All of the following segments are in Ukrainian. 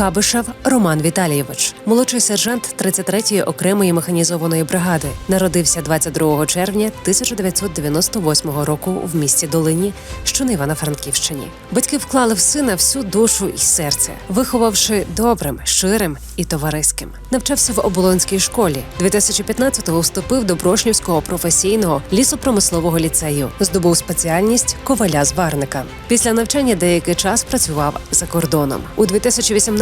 Кабишев Роман Віталійович, молодший сержант 33-ї окремої механізованої бригади, народився 22 червня 1998 року в місті Долині, що на Івано-Франківщині. Батьки вклали в сина всю душу і серце, виховавши добрим, щирим і товариським. Навчався в оболонській школі. 2015-го вступив до Брошнівського професійного лісопромислового ліцею. Здобув спеціальність коваля зварника. Після навчання деякий час працював за кордоном. У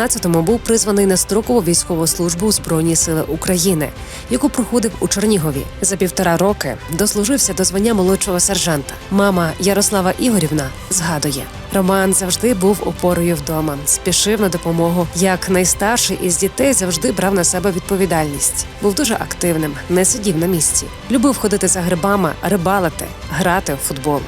2018-му був призваний на строкову військову службу у Збройні Сили України, яку проходив у Чернігові. За півтора роки дослужився до звання молодшого сержанта. Мама Ярослава Ігорівна згадує. Роман завжди був опорою вдома, спішив на допомогу. Як найстарший із дітей завжди брав на себе відповідальність. Був дуже активним, не сидів на місці. Любив ходити за грибами, рибалити, грати в футбол.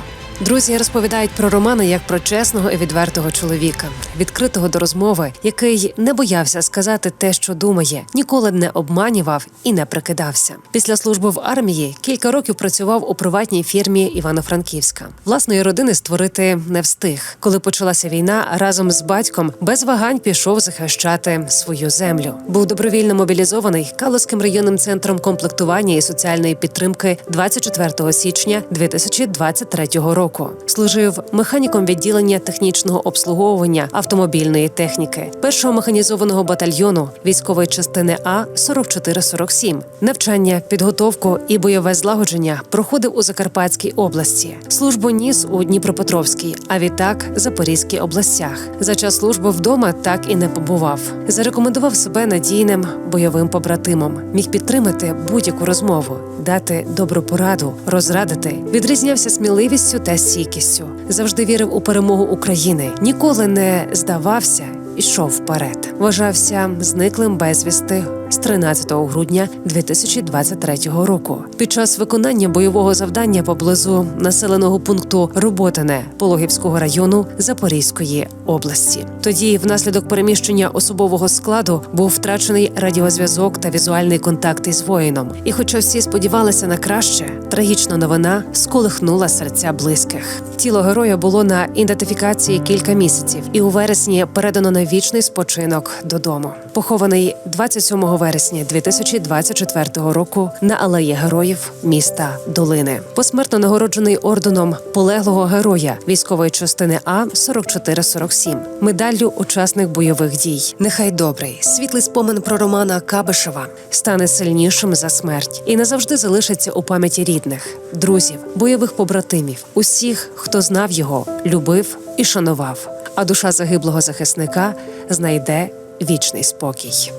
Друзі розповідають про Романа як про чесного і відвертого чоловіка, відкритого до розмови, який не боявся сказати те, що думає, ніколи не обманював і не прикидався. Після служби в армії кілька років працював у приватній фірмі Івано-Франківська. Власної родини створити не встиг. Коли почалася війна, разом з батьком без вагань пішов захищати свою землю. Був добровільно мобілізований Калузьким районним центром комплектування і соціальної підтримки 24 січня 2023 року. Служив механіком відділення технічного обслуговування автомобільної техніки, першого механізованого батальйону військової частини А 4447 Навчання, підготовку і бойове злагодження проходив у Закарпатській області. Службу ніс у Дніпропетровській, а відтак Запорізькій областях. За час служби вдома так і не побував. Зарекомендував себе надійним бойовим побратимом. Міг підтримати будь-яку розмову, дати добру пораду, розрадити. Відрізнявся сміливістю та стійкістю. Завжди вірив у перемогу України. Ніколи не здавався. Ішов вперед. Вважався зниклим безвісти з 13 грудня 2023 року. Під час виконання бойового завдання поблизу населеного пункту Роботине Пологівського району Запорізької області. Тоді, внаслідок переміщення особового складу, був втрачений радіозв'язок та візуальний контакт із воїном. І, хоча всі сподівалися на краще, трагічна новина сколихнула серця близьких. Тіло героя було на ідентифікації кілька місяців, і у вересні передано на вічний спочинок додому. Похований 27 вересня 2024 року на алеї героїв міста Долини. Посмертно нагороджений орденом полеглого героя військової частини А 4447 медаллю учасник бойових дій. Нехай добрий світлий спомин про Романа Кабишева стане сильнішим за смерть і назавжди залишиться у пам'яті рідних, друзів, бойових побратимів, усіх, хто знав його, любив і шанував. А душа загиблого захисника знайде вічний спокій.